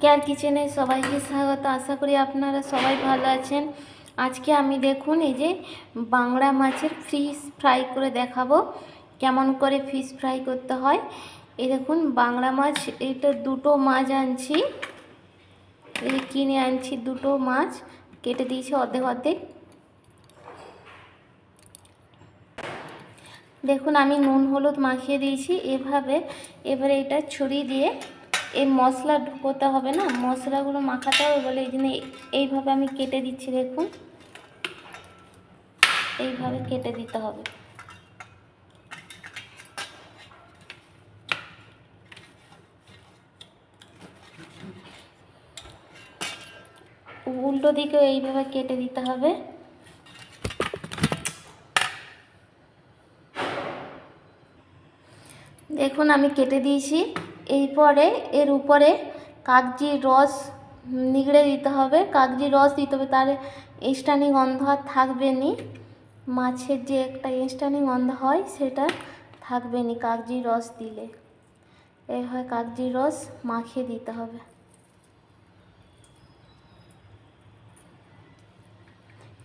Care কিচেনে সবাইকে স্বাগত। আশা করি আপনারা সবাই ভালো আছেন। আজকে আমি দেখুন, এই যে বাংলা মাছের ফিশ ফ্রাই করে দেখাবো, কেমন করে ফিশ ফ্রাই করতে হয়। এই দেখুন, বাংলা মাছ এইটা দুটো মাছ আনছি। এই কিনে আনছি দুটো মাছ, কেটে দিয়েছি অর্ধেক অর্ধেক। দেখুন, আমি নুন, হলুদ মাখিয়ে দিয়েছি। এভাবে, এবারে এটা ছড়িয়ে দিয়ে এই মশলা ঢুকোতে হবে না, মশলাগুলো মাখাতে হবে বলে এই জন্য এইভাবে আমি কেটে দিচ্ছি দেখুন। এইভাবে কেটে দিতে হবে। উল্টো দিকেও এইভাবে কেটে দিতে হবে। দেখুন আমি কেটে দিয়েছি। এরপরে এর উপরে কাগজির রস নিগড়ে দিতে হবে। কাগজির রস দিতে হবে, তার স্টানি গন্ধ আর থাকবে নি। মাছের যে একটা স্টানি গন্ধ হয়, সেটা থাকবে নি কাগজির রস দিলে। এই হয় কাগজির রস মাখিয়ে দিতে হবে।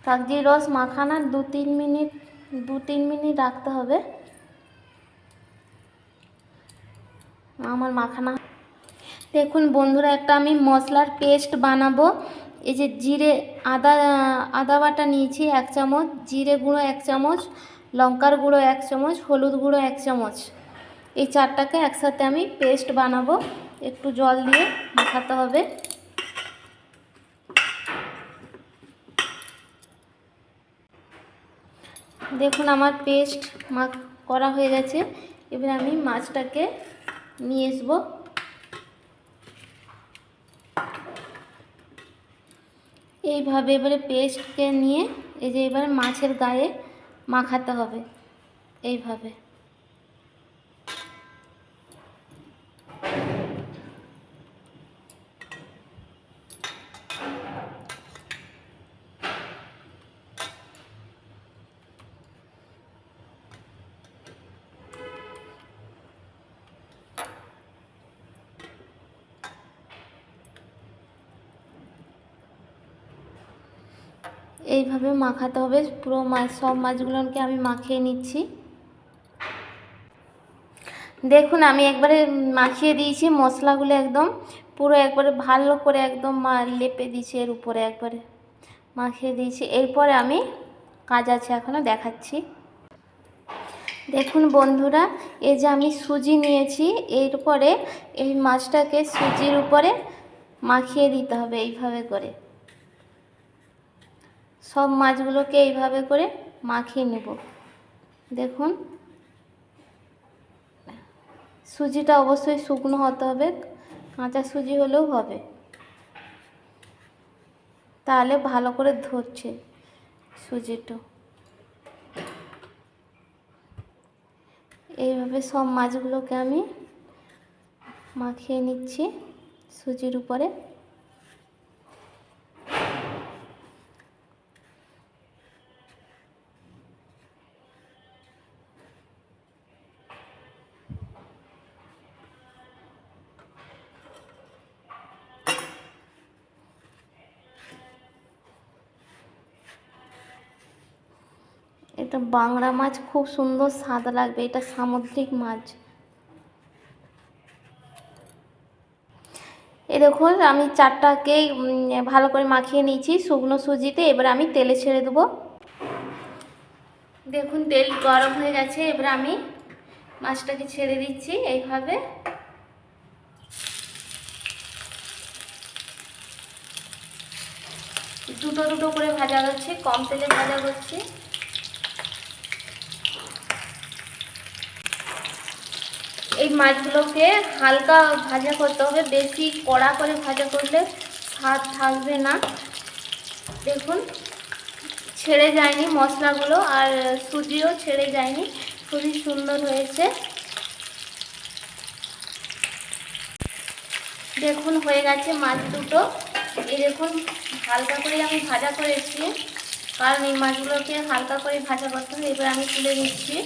কাগজির রস মাখানোর দু তিন মিনিট দু তিন মিনিট রাখতে হবে। আমার মাখানা। দেখুন বন্ধুরা, একটা আমি মশলার পেস্ট বানাবো। এই যে জিরে, আদা আদা বাটা নিয়েছি এক চামচ, জিরে গুঁড়ো এক চামচ, লঙ্কার গুঁড়ো এক চামচ, হলুদ গুঁড়ো এক চামচ। এই চারটাকে একসাথে আমি পেস্ট বানাবো। একটু জল দিয়ে মাখাতে হবে। দেখুন আমার পেস্ট মাখ করা হয়ে গেছে। এবার আমি মাছটাকে নিয়ে আসব এইভাবে এবারে পেস্টকে নিয়ে এই যে এবারে মাছের গায়ে মাখাতে হবে। এইভাবে। এইভাবে মাখাতে হবে। পুরো মাছ সব মাছগুলোকে আমি মাখিয়ে নিচ্ছি। দেখুন, আমি একবারে মাখিয়ে দিয়েছি মশলাগুলো একদম। পুরো একবারে ভালো করে একদম লেপে দিয়েছি এর উপরে একবারে। মাখিয়ে দিয়েছি। এরপরে আমি কাজ আছে এখনও দেখাচ্ছি। দেখুন বন্ধুরা, এই যে আমি সুজি নিয়েছি, এরপরে এই মাছটাকে সুজির উপরে মাখিয়ে দিতে হবে এইভাবে করে। সব মাছগুলোকে এইভাবে করে মাখিয়ে নেব। দেখুন। সুজিটা অবশ্যই শুকনো হতে হবে, কাঁচা সুজি হলেও হবে। তাহলে ভালো করে ধরছে সুজিটা। এইভাবে সব মাছগুলোকে আমি মাখিয়ে নিচ্ছি সুজির উপরে। এটা বাংলা মাছ, খুব সুন্দর স্বাদ লাগবে, এটা সামুদ্রিক মাছ। এ দেখুন, আমি চারটাকেই ভালো করে মাখিয়ে নিয়েছি শুকনো সুজিতে, এবার আমি তেলে ছেড়ে দেবো। দেখুন, তেল গরম হয়ে গেছে, এবার আমি মাছটাকে ছেড়ে দিচ্ছি এইভাবে। দুটো দুটো করে ভাজা করছি কম তেলে ভাজা করছি এই মাছগুলোকে হালকা ভাজা করতে হবে, বেশি কড়া করে ভাজা করলে স্বাদ থাকবে না। দেখুন, ছেড়ে যায়নি মশলাগুলো আর সুজিও ছেড়ে যায়নি, খুবই সুন্দর হয়েছে। দেখুন, হয়ে গেছে মাছ দুটো। এই দেখুন, হালকা করে আমি ভাজা করেছি। কারণ এই মাছগুলোকে হালকা করে ভাজা করতে হবে, এবার আমি তুলে নিচ্ছি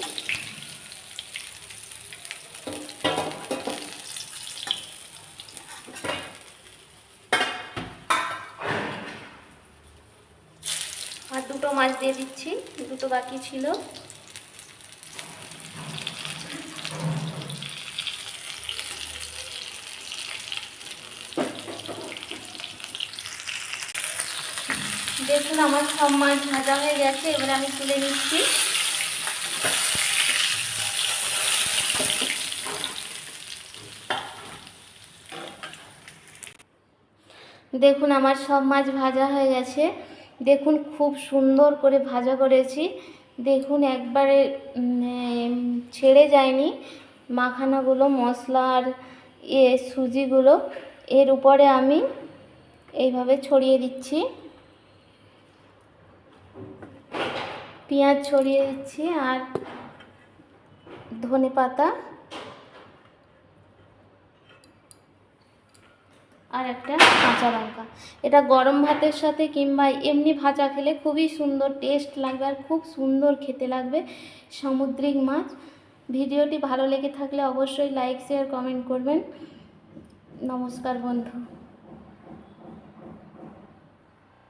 দুটো মাছ দিয়ে দিচ্ছি, দুটো বাকি ছিল। দেখুন, আমার সব মাছ ভাজা হয়ে গেছে, এবার আমি তুলে নিচ্ছি। দেখুন, আমার সব মাছ ভাজা হয়ে গেছে। দেখুন খুব সুন্দর করে ভাজা করেছি। দেখুন একবারে ছেড়ে যায়নি। মাখানাগুলো মশলার এ, সুজিগুলো এর উপরে আমি এইভাবে ছড়িয়ে দিচ্ছি। পেঁয়াজ ছড়িয়ে দিচ্ছি আর ধনে পাতা আর একটা কাঁচা লঙ্কা। এটা গরম ভাতের সাথে কিংবা এমনি ভাজা খেলে খুবই সুন্দর টেস্ট লাগবে আর খুব সুন্দর খেতে লাগবে সামুদ্রিক মাছ। ভিডিওটি ভালো লেগে থাকলে অবশ্যই লাইক শেয়ার কমেন্ট করবেন। নমস্কার বন্ধু।